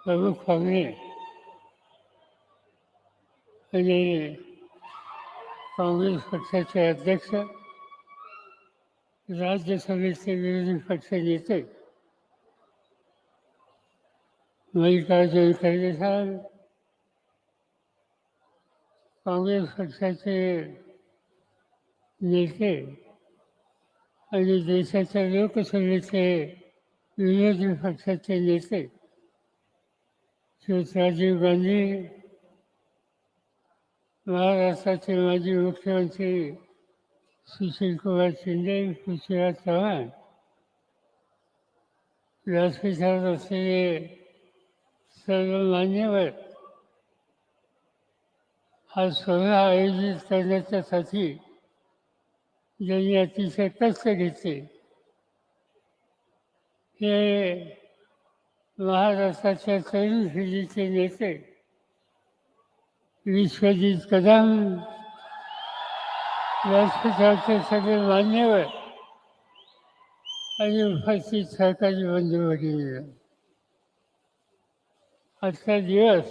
प्रमुख पाहुणे आणि काँग्रेस पक्षाचे अध्यक्ष राज्यसभेचे विरोधी पक्ष नेते मल्लिकार्जुन खरगे साहेब काँग्रेस पक्षाचे नेते आणि देशाच्या लोकसभेचे विरोधी पक्षाचे नेते श्री राजीव गांधी महाराष्ट्राचे माजी मुख्यमंत्री सुशीलकुमार शिंदे पृथ्वीराज चव्हाण व्यासपीठावर असलेले सर्व मान्यवर हा सोहळा आयोजित करण्याच्यासाठी ज्यांनी अतिशय कष्ट घेतले. हे महाराष्ट्राच्या तरुण पिढीचे नेते विश्वजित कदम व्यासपीठाचे सगळे मान्यवर आणि उपस्थित सरकारी बंधू भगिनी आजचा दिवस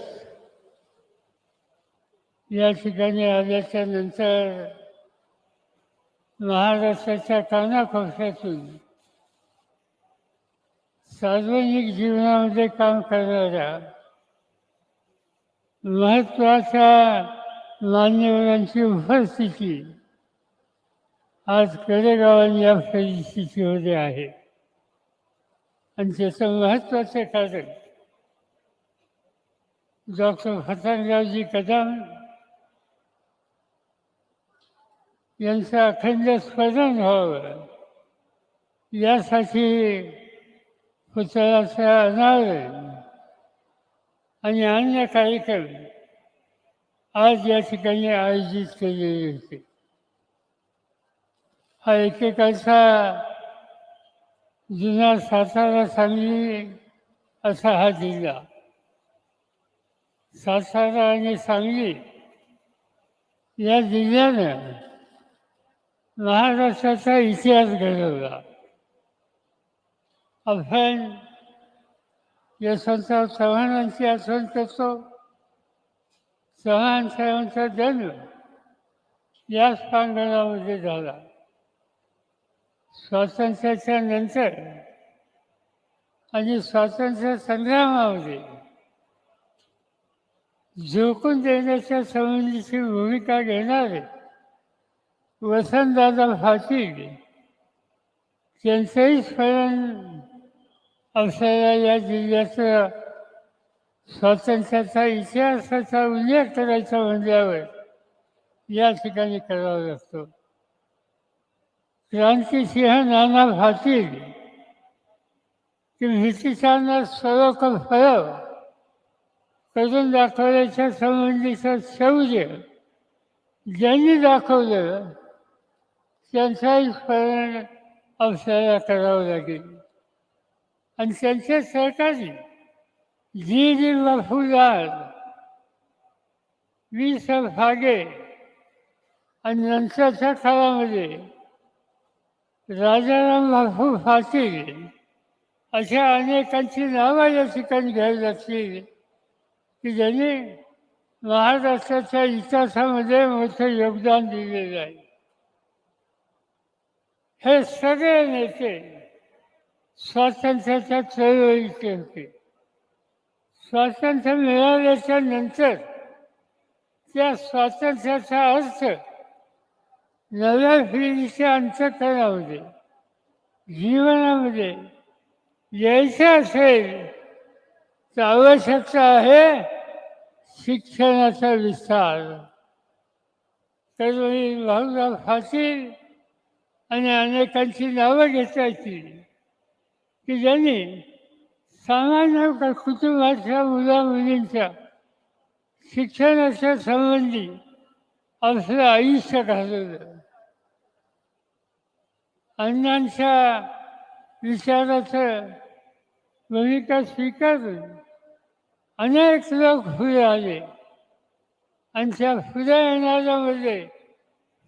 या ठिकाणी आल्याच्यानंतर महाराष्ट्राच्या कानाकोपऱ्यातून सार्वजनिक जीवनामध्ये काम करणाऱ्या महत्त्वाच्या मान्यवरांची उपस्थिती आज कडेगावांनी या परिस्थितीमध्ये आहे. आणि त्याचं महत्त्वाचं कारण डॉक्टर हसनरावजी कदम यांचं अखंड स्मरण व्हावं. यासाठी पुतळ्याचं अनावरण आणि अन्य कार्यक्रम आज या ठिकाणी आयोजित केलेले होते हा एकेकाचा जुना सातारा सांगली असा हा. जिल्हा सातारा आणि सांगली या जिल्ह्यानं महाराष्ट्राचा इतिहास घडवला आपण यशवंतराव चव्हाणांची आठवण करतो चव्हाण साहेबांचा जन्म याच प्रांगणामध्ये झाला स्वातंत्र्याच्या नंतर आणि स्वातंत्र्य संग्रामामध्ये झोकून देण्याच्या संबंधीची भूमिका घेणारे वसंतदादा पाटील त्यांचंही स्मरण आपल्याला या जिल्ह्याचा स्वातंत्र्याचा इतिहासाचा उल्लेख करायचा म्हणल्यावर या ठिकाणी करावा लागतो. क्रांतिसिंह नाना भातील की ब्रिटिशांना सरोखर फळव करून दाखवल्याच्या संबंधीचं शौर्य ज्यांनी दाखवलं त्यांचाही स्मरण आपल्याला करावं लागेल. आणि त्यांच्या सहकारी जी जी बाफुदार वी स फागे आणि नंतरच्या काळामध्ये राजाराम बापू फाटील अशा अनेकांची नावं या ठिकाणी घ्यावी लागतील की ज्यांनी महाराष्ट्राच्या इतिहासामध्ये मोठं योगदान दिलेलं आहे. हे सगळे नेते स्वातंत्र्याच्या चळवळीचे होते स्वातंत्र्य मिळाल्याच्या नंतर त्या स्वातंत्र्याचा अर्थ नव्या पिढीच्या अंतकरणामध्ये जीवनामध्ये यायचं असेल तर आवश्यकता आहे शिक्षणाचा विस्तार. तर भाऊराव पाटील आणि अनेकांची नावं घेता येतील. की ज्यांनी सामान्य कुटुंबाच्या मुला मुलींच्या शिक्षणाच्या संबंधी आपलं आयुष्य घालवलं. अण्णांच्या विचाराचं भूमिका स्वीकारून अनेक लोक पुढे आले. आणि त्या पुढे येणाऱ्यामध्ये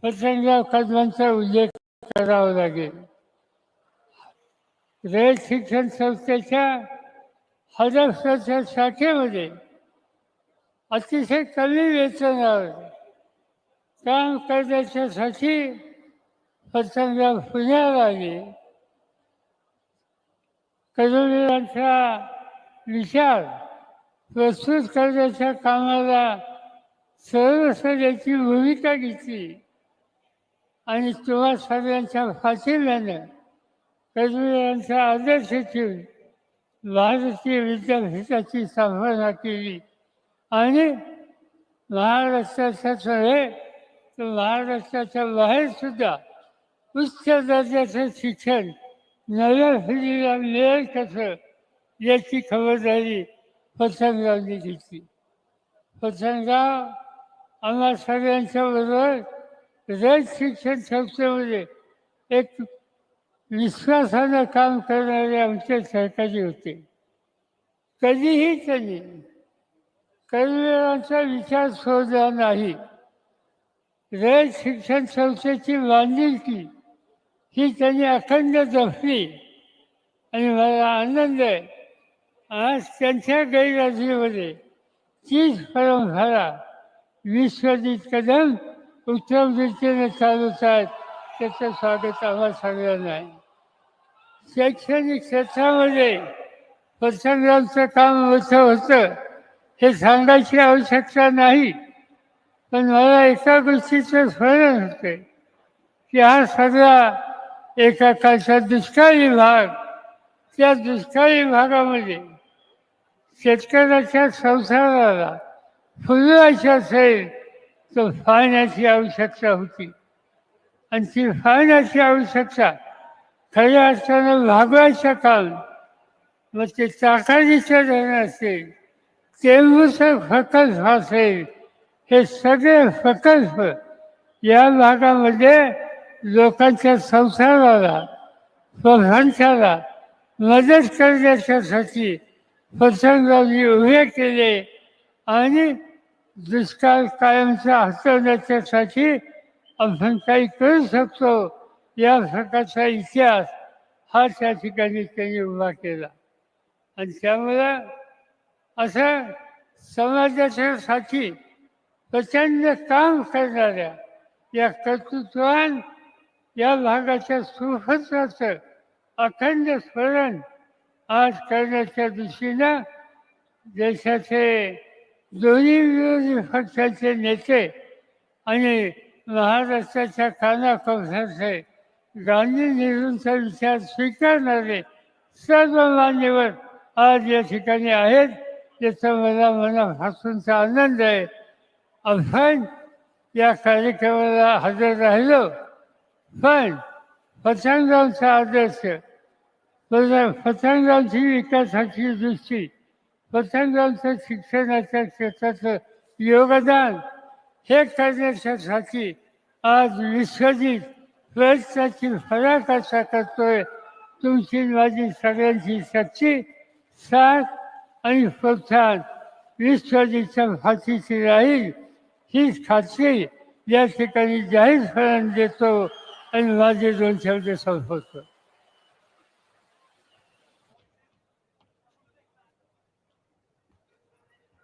पतंगराव कदमांचा उल्लेख करावा लागेल. रयत शिक्षण संस्थेच्या हदफच्या शाखेमध्ये म्हणजे अतिशय कमी वेतनावर काम करण्याच्यासाठी प्रसंगा पुण्याला आले कर्मवीरांचा विचार प्रस्तुत करण्याच्या कामाला सर्वसदस्याची भूमिका घेतली. आणि तुम्हा सगळ्यांच्या फाशिल्यानं कर्मवीरांचा आदर्श ठेवून भारतीय विद्यापीठाची स्थापना केली. आणि महाराष्ट्राच्या नव्हे तर महाराष्ट्राच्या बाहेर सुद्धा उच्च दर्जाचं शिक्षण नव्या पिढीला मिळेल कसं याची खबरदारी पतंगरावनी घेतली. पतंगाव आम्हा सगळ्यांच्या बरोबर रयत शिक्षण संस्थेमध्ये एक विश्वासानं काम करणारे आमचे सहकारी होते. कधीही त्यांनी कर्मवीरांचा विचार सोडला नाही. रयत शिक्षण संस्थेची बांधिलकी ही त्यांनी अखंड जपली आणि मला आनंद आहे. आज त्यांच्या गैरहजेरीमध्ये तीच परंपरा विश्वजित कदम उत्तम रीतीने चालवत आहेत त्याचं स्वागत आम्हाला सगळ्यांना आहे शैक्षणिक क्षेत्रामध्ये प्रसंगांचं काम होतं होतं हे सांगायची आवश्यकता नाही. पण मला एका गोष्टीचं स्मरण होते की हा सगळा एकाकाचा दुष्काळी भाग त्या दुष्काळी भागामध्ये शेतकऱ्याच्या संसाराला फुलवायचं असेल तर पाण्याची आवश्यकता होती. आणि ती फाळण्याची आवश्यकता खऱ्या अर्थानं भागवायचं काम मग ते ताकाडीचं धरण असेल तेंबूचं प्रकल्प असेल हे सगळे प्रकल्प या भागामध्ये लोकांच्या संसाराला प्रधानशाला मदत करण्याच्यासाठी प्रसंगांनी उभे केले आणि दुष्काळ कायमचा हटवण्याच्यासाठी आपण काही करू शकतो. या प्रकारचा इतिहास हा त्या ठिकाणी त्यांनी उभा केला. आणि त्यामुळं असं समाजाच्यासाठी प्रचंड काम करणाऱ्या या कर्तृत्वान या भागाच्या सुहृदाचं अखंड स्मरण आज करण्याच्या दृष्टीनं देशाचे दोन्ही विरोधी पक्षाचे नेते आणि महाराष्ट्राच्या कानाकोपऱ्याचे गांधी नेहरूंचा विचार स्वीकारणारे सर्व मान्यवर आज या ठिकाणी आहेत याचा मला मनापासूनचा आनंद आहे. आपण या कार्यक्रमाला हजर राहिलो पण पतंगरावचा आदर्श म्हणजे पतंगरावची विकासाची दृष्टी पतंगांचं शिक्षणाच्या क्षेत्राचं योगदान हे करण्याच्यासाठी आज विश्वजित प्रयत्नाची फरक असा करतोय. तुमची माझी सगळ्यांची सच्ची साथ आणि प्रोत्साहन विश्वजितच्या फाशीची राहील. हीच खात्री या ठिकाणी जाहीर फरण देतो आणि माझे दोन शब्द संपवतो.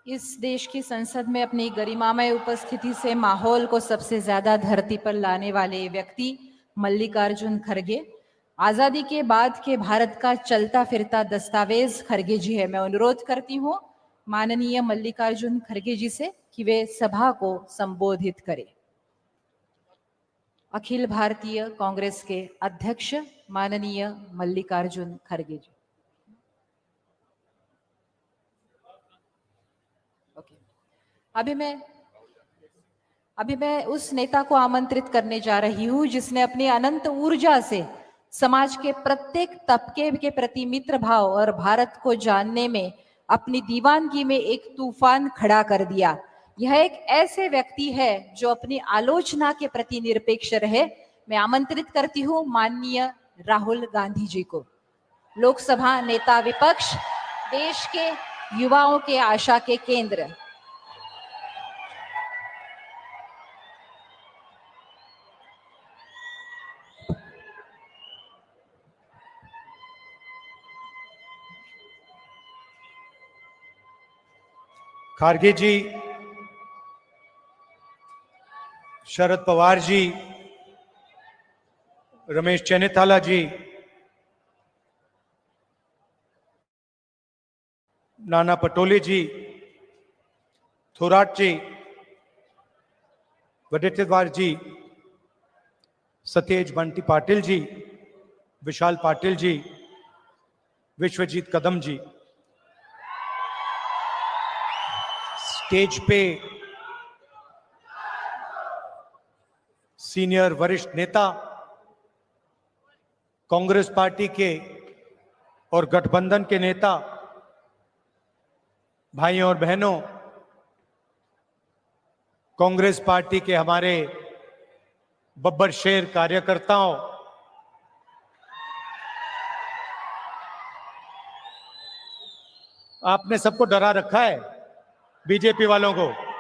इस देश की संसद में अपनी गरिमामय उपस्थिति से माहौल को सबसे ज्यादा धरती पर लाने वाले व्यक्ति मल्लिकार्जुन खड़गे। आजादी के बाद के भारत का चलता फिरता दस्तावेज खड़गे जी है। मैं अनुरोध करती हूँ माननीय मल्लिकार्जुन खड़गे जी से कि वे सभा को संबोधित करें। अखिल भारतीय कांग्रेस के अध्यक्ष माननीय मल्लिकार्जुन खड़गे जी। अभी मैं अभी मैं उस नेता को आमंत्रित करने जा रही हूँ, जिसने अपनी अनंत ऊर्जा से समाज के प्रत्येक तबके के प्रति मित्र भाव और भारत को जानने में, अपनी दीवानगी में एक तूफ़ान खड़ा कर दिया। यह एक ऐसे व्यक्ति है जो अपनी आलोचना के प्रति निरपेक्ष रहे। मैं आमंत्रित करती हूँ माननीय राहुल गांधी जी को। लोकसभा नेता विपक्ष, देश के युवाओं के आशा के केंद्र। खारगे जी, शरद पवार जी, रमेश चेनिथाला जी, नाना पटोले जी थोराट जी, वडेट्टीवार जी, सतेज बंटी पाटिल जी, विशाल पाटिल जी, विश्वजीत कदम जी। स्टेज पे सीनियर वरिष्ठ नेता, कांग्रेस पार्टी के और गठबंधन के नेता, भाइयों और बहनों, कांग्रेस पार्टी के हमारे बब्बर शेर कार्यकर्ताओं, आपने सबको डरा रखा है। बीजेपी वालों को।